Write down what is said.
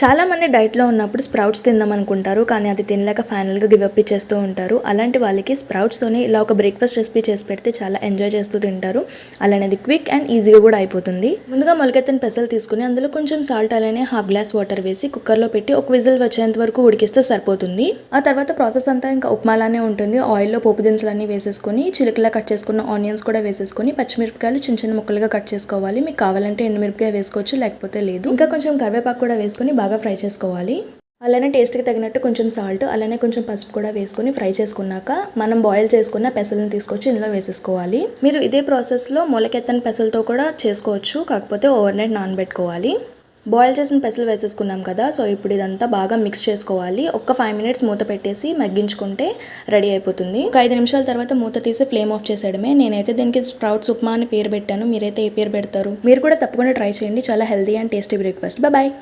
చాలా మంది డైట్లో ఉన్నప్పుడు స్ప్రౌట్స్ తిందాం అనుకుంటారు కానీ అది తినలేక ఫైనల్గా గివప్ ఇచ్చేస్తూ ఉంటారు. అలాంటి వాళ్ళకి స్ప్రౌట్స్తోనే ఇలా ఒక బ్రేక్ఫాస్ట్ రెసిపీ చేసి పెడితే చాలా ఎంజాయ్ చేస్తూ తింటారు. అలానే అది క్విక్ అండ్ ఈజీగా కూడా అయిపోతుంది. ముందుగా మొలకెత్తని పెసలు తీసుకుని అందులో కొంచెం సాల్ట్ అలానే హాఫ్ గ్లాస్ వాటర్ వేసి కుక్కర్లో పెట్టి ఒక విజిల్ వచ్చేంత వరకు ఉడికిస్తే సరిపోతుంది. ఆ తర్వాత ప్రాసెస్ అంతా ఇంకా ఉప్మాలానే ఉంటుంది. ఆయిల్లో పోపు దినుసులన్నీ వేసేసుకొని చిలుకలా కట్ చేసుకున్న ఆనియన్స్ కూడా వేసేసుకొని పచ్చిమిరపకాయలు చిన్న చిన్న ముక్కలుగా కట్ చేసుకోవాలి. మీకు కావాలంటే ఎండుమిరపకాయ వేసుకోవచ్చు లేకపోతే లేదు. ఇంకా కొంచెం కరివేపాకు కూడా వేసుకొని బాగా ఫ్రై చేసుకోవాలి. అలానే టేస్ట్కి తగినట్టు కొంచెం సాల్ట్ అలానే కొంచెం పసుపు కూడా వేసుకొని ఫ్రై చేసుకున్నాక మనం బాయిల్ చేసుకున్న పెసలను తీసుకొచ్చి ఇందులో వేసేసుకోవాలి. మీరు ఇదే ప్రాసెస్లో మొలకెత్తని పెసలతో కూడా చేసుకోవచ్చు కాకపోతే ఓవర్ నైట్ నానబెట్టుకోవాలి. బాయిల్ చేసిన పెసలు వేసేసుకున్నాం కదా సో ఇప్పుడు ఇదంతా బాగా మిక్స్ చేసుకోవాలి. ఒక్క ఫైవ్ మినిట్స్ మూత పెట్టేసి మగ్గించుకుంటే రెడీ అయిపోతుంది. ఒక ఐదు నిమిషాల తర్వాత మూత తీసి ఫ్లేమ్ ఆఫ్ చేసేయడమే. నేనైతే దీనికి స్ప్రౌట్స్ ఉప్మా అని పేరు పెట్టాను. మీరైతే ఏ పేరు పెడతారు? మీరు కూడా తప్పకుండా ట్రై చేయండి. చాలా healthy and tasty breakfast bye